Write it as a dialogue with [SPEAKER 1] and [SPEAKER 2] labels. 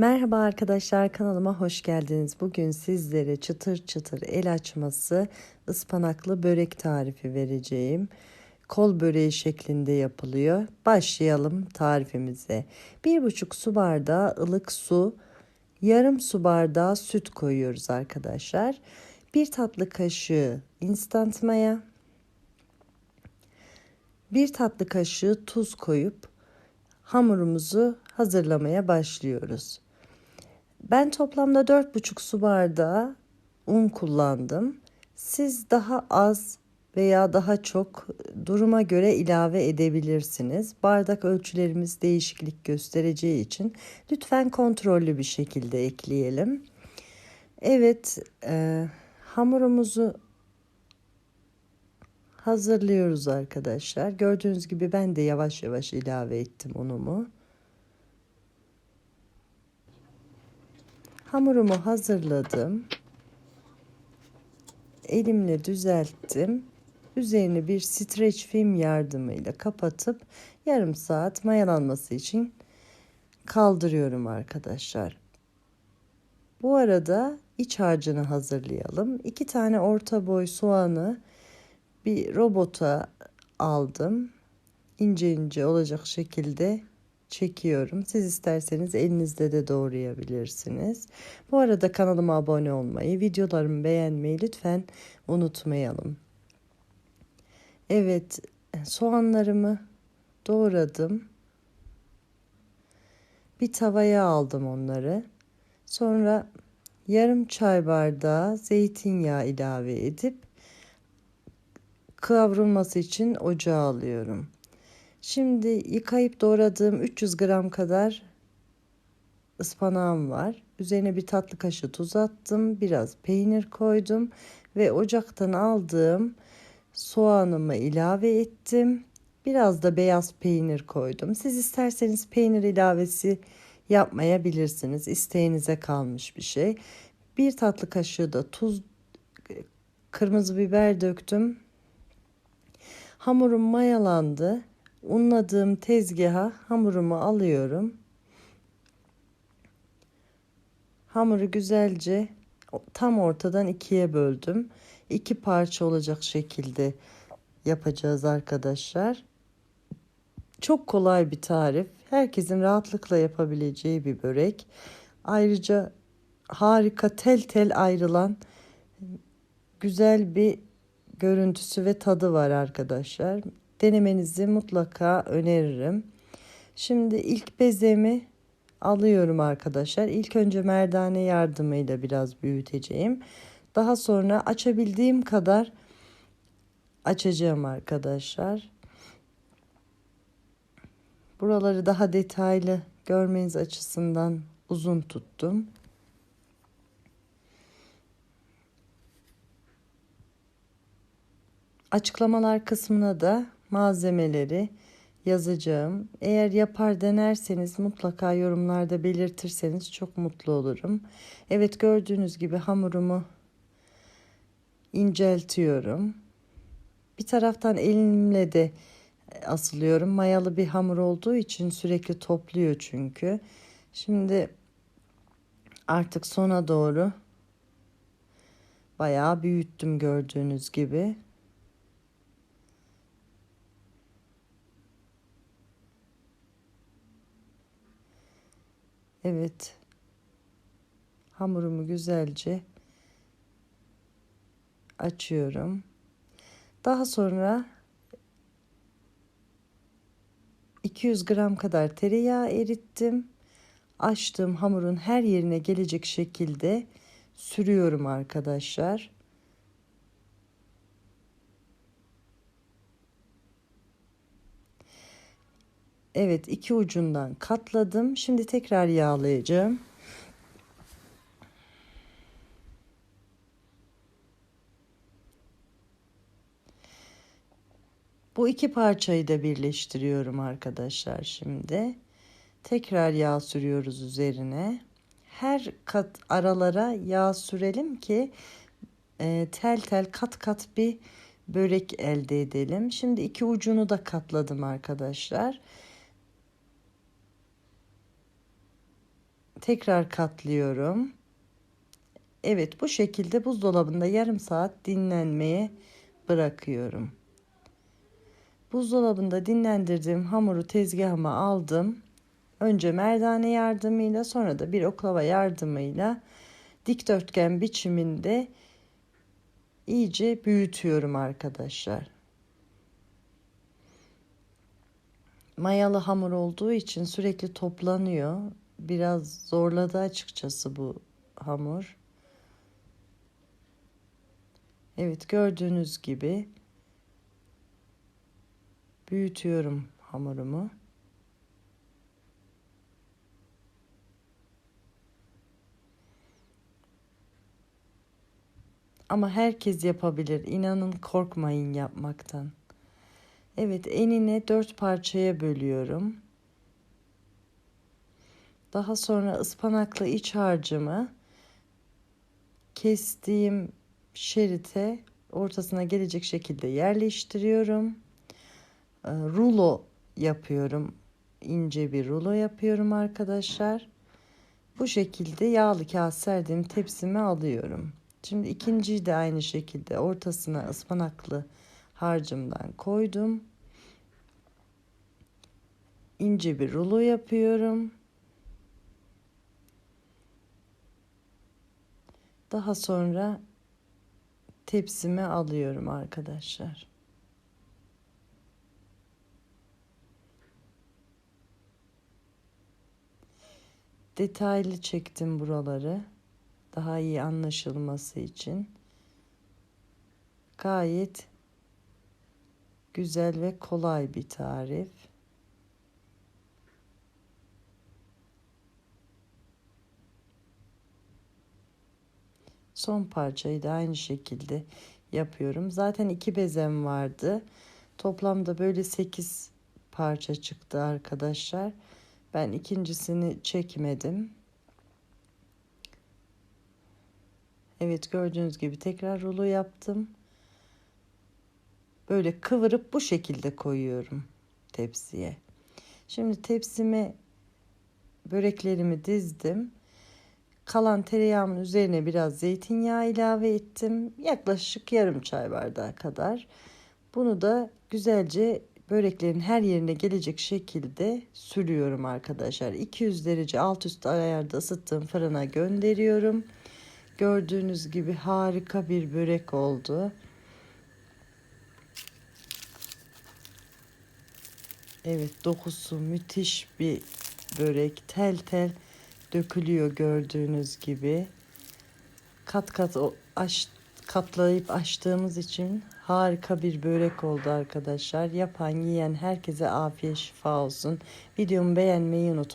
[SPEAKER 1] Merhaba arkadaşlar kanalıma hoş geldiniz. Bugün sizlere çıtır çıtır el açması ıspanaklı börek tarifi vereceğim. Kol böreği şeklinde yapılıyor. Başlayalım tarifimize. 1,5 su bardağı ılık su, yarım su bardağı süt koyuyoruz arkadaşlar. 1 tatlı kaşığı instant maya, 1 tatlı kaşığı tuz koyup hamurumuzu hazırlamaya başlıyoruz. Ben toplamda 4,5 su bardağı un kullandım. Siz daha az veya daha çok duruma göre ilave edebilirsiniz. Bardak ölçülerimiz değişiklik göstereceği için lütfen kontrollü bir şekilde ekleyelim. Evet, e, hamurumuzu hazırlıyoruz arkadaşlar. Gördüğünüz gibi ben de yavaş yavaş ilave ettim unumu. Hamurumu hazırladım. Elimle düzelttim. Üzerini bir streç film yardımıyla kapatıp yarım saat mayalanması için kaldırıyorum arkadaşlar. Bu arada iç harcını hazırlayalım. İki tane orta boy soğanı bir robota aldım. İnce ince olacak şekilde çekiyorum. Siz isterseniz elinizde de doğrayabilirsiniz. Bu arada kanalıma abone olmayı, videolarımı beğenmeyi lütfen unutmayalım. Evet, soğanlarımı doğradım. Bir tavaya aldım onları. Sonra yarım çay bardağı zeytinyağı ilave edip kavrulması için ocağa alıyorum. Şimdi yıkayıp doğradığım 300 gram kadar ıspanağım var. Üzerine bir tatlı kaşığı tuz attım. Biraz peynir koydum ve ocaktan aldığım soğanımı ilave ettim. Biraz da beyaz peynir koydum. Siz isterseniz peynir ilavesi yapmayabilirsiniz. İsteğinize kalmış bir şey. Bir tatlı kaşığı da tuz, kırmızı biber döktüm. Hamurum mayalandı. Unladığım tezgaha hamurumu alıyorum. Hamuru güzelce tam ortadan ikiye böldüm. İki parça olacak şekilde yapacağız arkadaşlar. Çok kolay bir tarif. Herkesin rahatlıkla yapabileceği bir börek. Ayrıca harika tel tel ayrılan güzel bir görüntüsü ve tadı var arkadaşlar. Denemenizi mutlaka öneririm. Şimdi ilk bezemi alıyorum arkadaşlar. İlk önce merdane yardımıyla biraz büyüteceğim. Daha sonra açabildiğim kadar açacağım arkadaşlar. Buraları daha detaylı görmeniz açısından uzun tuttum. Açıklamalar kısmına da malzemeleri yazacağım. Eğer yapar denerseniz mutlaka yorumlarda belirtirseniz çok mutlu olurum. Evet gördüğünüz gibi hamurumu inceltiyorum. Bir taraftan elimle de asılıyorum. Mayalı bir hamur olduğu için sürekli topluyor çünkü. Şimdi artık sona doğru bayağı büyüttüm gördüğünüz gibi. Evet. Hamurumu güzelce açıyorum. Daha sonra 200 gram kadar tereyağı erittim. Açtığım hamurun her yerine gelecek şekilde sürüyorum arkadaşlar. Evet iki ucundan katladım. Şimdi tekrar yağlayacağım. Bu iki parçayı da birleştiriyorum arkadaşlar şimdi. Tekrar yağ sürüyoruz üzerine. Her kat aralara yağ sürelim ki e, tel tel kat kat bir börek elde edelim. Şimdi iki ucunu da katladım arkadaşlar. Tekrar katlıyorum. Evet bu şekilde buzdolabında yarım saat dinlenmeye bırakıyorum. Buzdolabında dinlendirdiğim hamuru tezgahıma aldım. Önce merdane yardımıyla sonra da bir oklava yardımıyla dikdörtgen biçiminde iyice büyütüyorum arkadaşlar. Mayalı hamur olduğu için sürekli toplanıyor. Biraz zorladı açıkçası bu hamur. Evet gördüğünüz gibi büyütüyorum hamurumu. Ama herkes yapabilir. İnanın korkmayın yapmaktan. Evet enine dört parçaya bölüyorum. Daha sonra ıspanaklı iç harcımı kestiğim şerite ortasına gelecek şekilde yerleştiriyorum. Ee, rulo yapıyorum. İnce bir rulo yapıyorum arkadaşlar. Bu şekilde yağlı kağıt serdiğim tepsime alıyorum. Şimdi ikinciyi de aynı şekilde ortasına ıspanaklı harcımdan koydum. İnce bir rulo yapıyorum. Daha sonra tepsime alıyorum arkadaşlar. Detaylı çektim buraları. Daha iyi anlaşılması için. Gayet güzel ve kolay bir tarif. Son parçayı da aynı şekilde yapıyorum. Zaten iki bezem vardı. Toplamda böyle 8 parça çıktı arkadaşlar. Ben ikincisini çekmedim. Evet gördüğünüz gibi tekrar rulo yaptım. Böyle kıvırıp bu şekilde koyuyorum tepsiye. Şimdi tepsime böreklerimi dizdim. Kalan tereyağımın üzerine biraz zeytinyağı ilave ettim. Yaklaşık yarım çay bardağı kadar. Bunu da güzelce böreklerin her yerine gelecek şekilde sürüyorum arkadaşlar. 200 derece alt üst ayarda ısıttığım fırına gönderiyorum. Gördüğünüz gibi harika bir börek oldu. Evet dokusu müthiş bir börek. Tel tel dökülüyor gördüğünüz gibi. Kat kat o aç, katlayıp açtığımız için harika bir börek oldu arkadaşlar. Yapan yiyen herkese afiyet şifa olsun. Videomu beğenmeyi unutmayın.